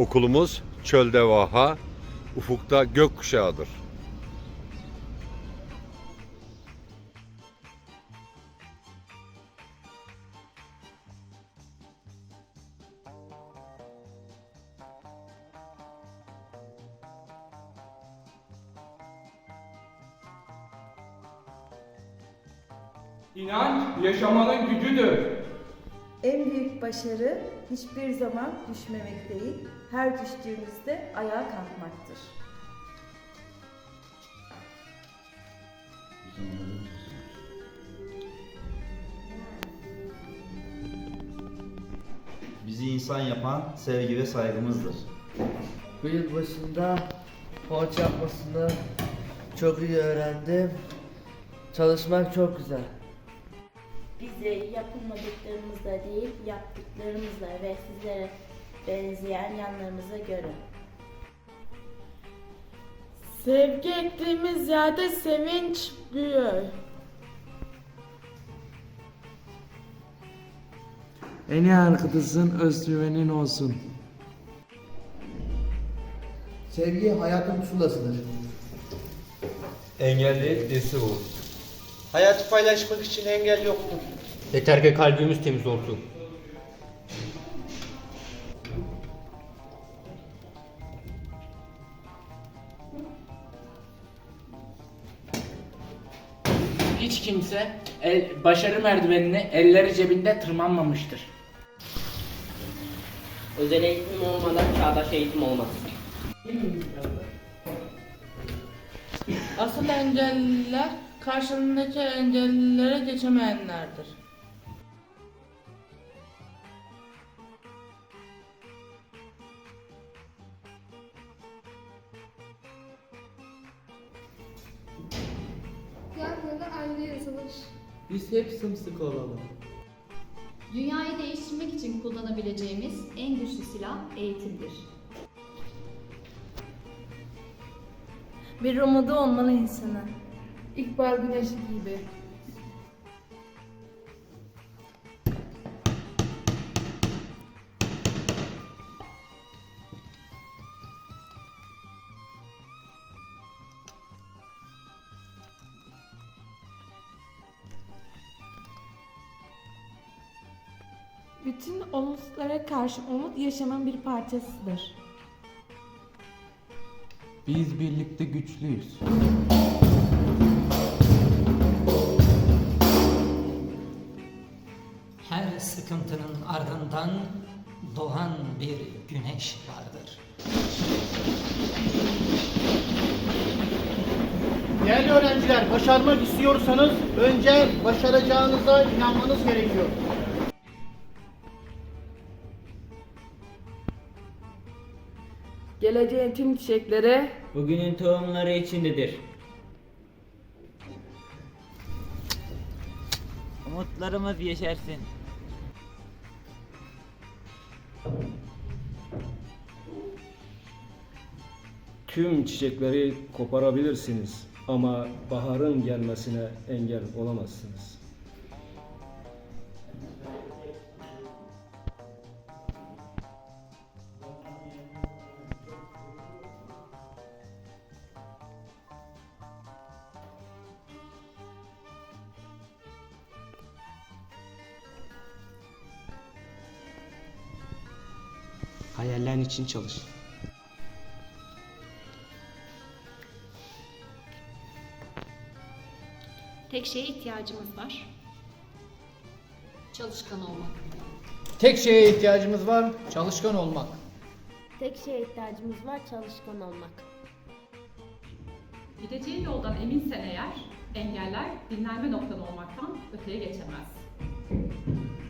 Okulumuz çölde vaha, ufukta gökkuşağıdır. İnanç yaşamanın gücüdür. En büyük başarı hiçbir zaman düşmemek değil, her düştüğümüzde ayağa kalkmaktır. Bizi insan yapan sevgi ve saygımızdır. Bu yıl başında poğaça yapmasını çok iyi öğrendim. Çalışmak çok güzel. Bizi yapılmadıklarımızla değil, yaptıklarımızla ve sizlere benzeyen yanlarımıza görün. Sevgi ettiğimiz yerde sevinç büyür. En iyi arkadaşın özgüvenin olsun. Sevgi hayatın pusulasıdır. Engelli desi bu. Hayatı paylaşmak için engel yoktur. Yeter ki kalbimiz temiz olsun. Hiç kimse el- başarı merdivenini elleri cebinde tırmanmamıştır. Özel eğitim olmadan çağdaş eğitim olmaz. Asıl engelliler karşılığındaki engellilere geçemeyenlerdir. Yargıları ayrı yazılır. Biz hep sımsıkı olalım. Dünyayı değiştirmek için kullanabileceğimiz en güçlü silah eğitimdir. Bir umudu olmalı insana. İkbal güneşi gibi. Bütün olumsuzlara karşı umut yaşamın bir parçasıdır. Biz birlikte güçlüyüz. Her sıkıntının ardından doğan bir güneş vardır. Değerli öğrenciler, başarmak istiyorsanız önce başaracağınıza inanmanız gerekiyor. Geleceğin tüm çiçekleri Bugünün tohumları içindedir. Umutlarımız yeşersin. Tüm çiçekleri koparabilirsiniz ama baharın gelmesine engel olamazsınız. Hayallerin için çalış. Tek şeye ihtiyacımız var. Çalışkan olmak. Tek şeye ihtiyacımız var, çalışkan olmak. Tek şeye ihtiyacımız var, çalışkan olmak. Gideceğin yoldan eminsen eğer, engeller dinlenme noktan olmaktan öteye geçemez.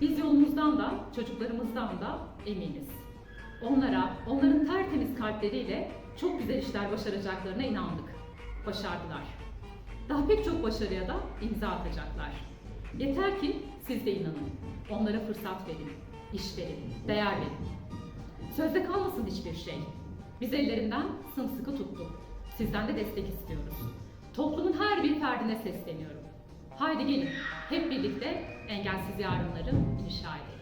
Biz yolumuzdan da, çocuklarımızdan da eminiz. Onlara, onların tertemiz kalpleriyle çok güzel işler başaracaklarına inandık. Başardılar. Daha pek çok başarıya da imza atacaklar. Yeter ki siz de inanın. Onlara fırsat verin, iş verin, değer verin. Sözde kalmasın hiçbir şey. Biz ellerinden sımsıkı tuttuk. Sizden de destek istiyoruz. Toplumun her bir ferdine sesleniyorum. Haydi gelin hep birlikte engelsiz yarınları inşa edelim.